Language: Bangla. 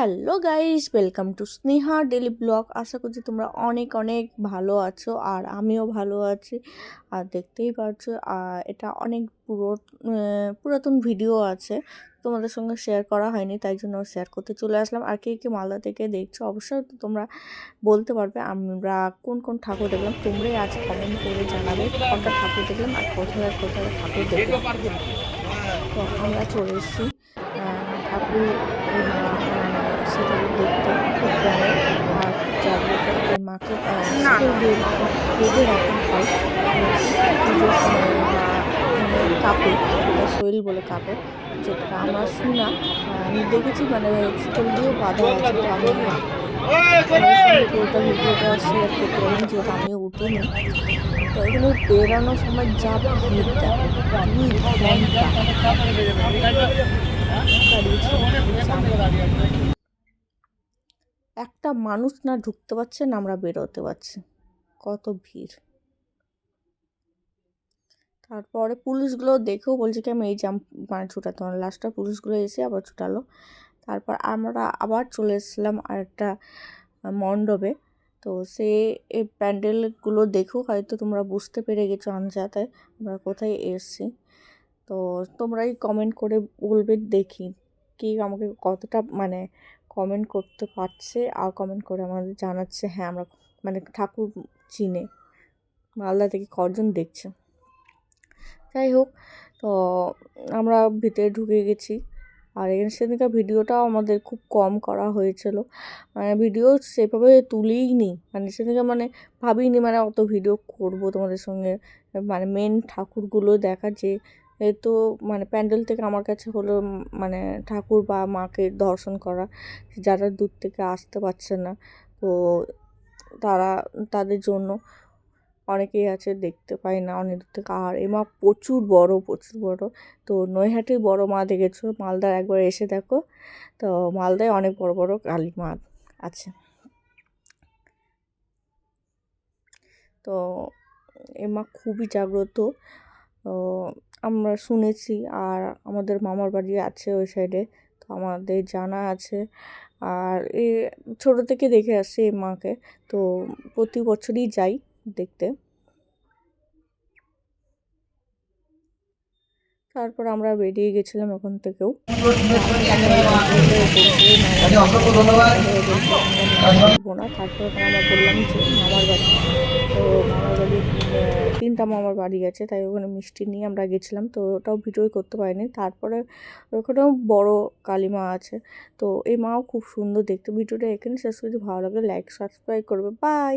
Hello guys welcome to Sneha daily blog আশা করছি তোমরা অনেক অনেক ভালো আছো আর আমিও ভালো আছি। আর দেখতেই পাচ্ছ এটা অনেক পুরো পুরাতন ভিডিও আছে। তোমাদের সঙ্গে শেয়ার করা হয়নি, তাই জন্য শেয়ার করতে চলে আসলাম। আর কে কে মালদা থেকে দেখছ, অবশ্যই তো তোমরা বলতে পারবে আমরা কোন কোন ঠাকুর দেখলাম। তোমরাই আজ কমেন্ট করে জানাবে কটা ঠাকুর দেখলাম আর কোথায় কোথায় ঠাকুর দেখলাম। তো আমরা চলে এসেছি ঠাকুর সেটা দেখতে খুব জানে আর জাগ্রত মাকে বেঁধে রাখা হয়। পুজোর সময় বা মানে কাপে শৈল বলে কাপে যেটা আমরা শোনা আমি দেখেছি মানে শীতল দিয়েও বাঁধা আছে আমি পুরোটা ভিডিওটা শেয়ার করতে যেহেতু আমিও উঠিনি। তো এখানে বেরানোর সময় যা ভিড় দুই ঘণ্টা একটা মানুষ না ঢুকতে পারছে না আমরা বেরোতে পারছি। কত ভিড়। তারপরে পুলিশগুলো দেখেও বলছে কি, আমি এই জাম্প মানে ছুটাতে পারলাম লাস্টটা পুলিশগুলো এসে আবার ছুটালো। তারপর আমরা আবার চলে এসেছিলাম আরেকটা মণ্ডপে। তো সে এই প্যান্ডেলগুলো দেখেও হয়তো তোমরা বুঝতে পেরে গেছো আনজাতে, আমরা কোথায় এসেছি। তো তোমরাই কমেন্ট করে বলবে দেখি, কি আমাকে কতটা মানে কমেন্ট করতে পারছে আর কমেন্ট করে আমাদের জানাচ্ছে হ্যাঁ আমরা মানে ঠাকুর চিনে মালদা থেকে কজন দেখছে। যাই হোক, তো আমরা ভিতরে ঢুকে গেছি আর এখানে সেদিনকার ভিডিওটাও আমাদের খুব কম করা হয়েছিল। মানে ভিডিও সেভাবে তুলেই নি মানে সেদিনকে মানে ভাবিনি মানে অত ভিডিও করব তোমাদের সঙ্গে। মানে মেন ঠাকুরগুলো দেখা যে এ তো মানে প্যান্ডেল থেকে আমার কাছে হলো মানে ঠাকুর বা মাকে দর্শন করা। যারা দূর থেকে আসতে পারছে না, তো তারা তাদের জন্য অনেকেই আছে দেখতে পায় না, অনেক দূর থেকে। আর এ মা প্রচুর বড় প্রচুর বড়। তো নৈহাটির বড় মা দেখেছ? মালদার একবার এসে দেখো। তো মালদায় অনেক বড় বড় কালী মা আছে। তো এ মা খুবই জাগ্রত। আমরা শুনেছি আর আমাদের মামার বাড়ি আছে ওই সাইডে তো আমাদের জানা আছে। আর এ ছোটো থেকে দেখে আসছি এই মাকে, তো প্রতি বছরই যাই দেখতে। তারপর আমরা বেরিয়ে গেছিলাম ওখান থেকেও। বলব না তারপর আমরা বললাম যে মামার বাড়ি। তো মামার বাড়ি তিনটা মামার বাড়ি গেছে, তাই ওখানে মিষ্টি নিয়ে আমরা গেছিলাম। তো ওটাও ভিডিও করতে পারিনি। তারপরে ওখানেও বড় কালিমা আছে। তো এই মাও খুব সুন্দর দেখতে। ভিডিওটা এখানে শেষ করছি। ভালো লাগলে লাইক সাবস্ক্রাইব করবে। বাই